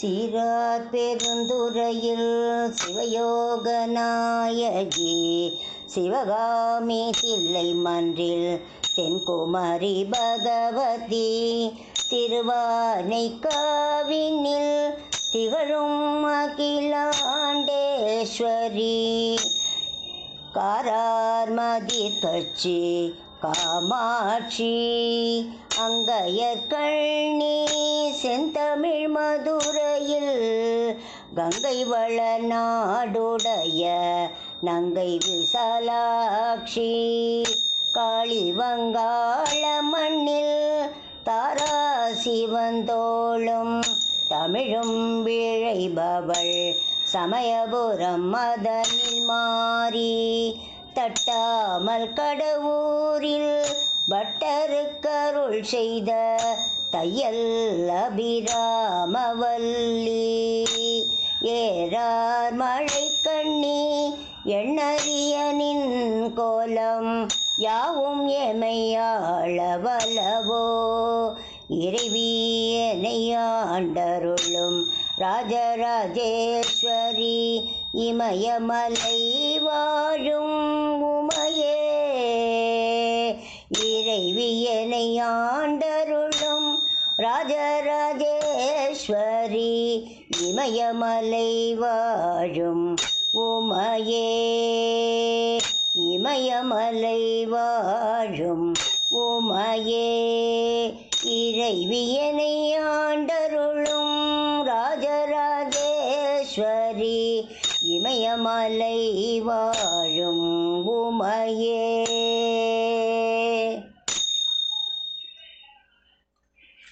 சீரார் பெருந்துறையில் சிவயோக நாயகி சிவகாமி தில்லை மன்றில் தென்குமரி பகவதி திருவானை காவினில் திகழும் அகிலாண்டேஸ்வரி. காரார்மதி கட்சி காமாட்சி அங்கையற்கண்ணி செந்தமிழ் மது கங்கை வள நாடுடைய நங்கை விசாலாட்சி. காளி வங்காள மண்ணில் தாராசி வந்தோளும் தமிழும் விழைபவள் சமயபுரம் மதனில் மாறி. தட்டாமல் கடவுரில் பட்டருக்கருள் செய்த தையல் அபிராமவல்லி ஏறார் மழை கண்ணி எண்ணறியனின் கோலம் யாவும் எமையாளவலவோ இறைவியனையாண்டருளும் ராஜராஜேஸ்வரி இமயமலை வாழும் உமையே. இறைவியனையாண்டருள் ராஜராஜேஸ்வரி இமயமலை வாழும் உமையே. இமயமலை வாழும் உமையே. இறைவியனை ஆண்டருளும் ராஜராஜேஸ்வரி இமயமலை வாழும் உமையே.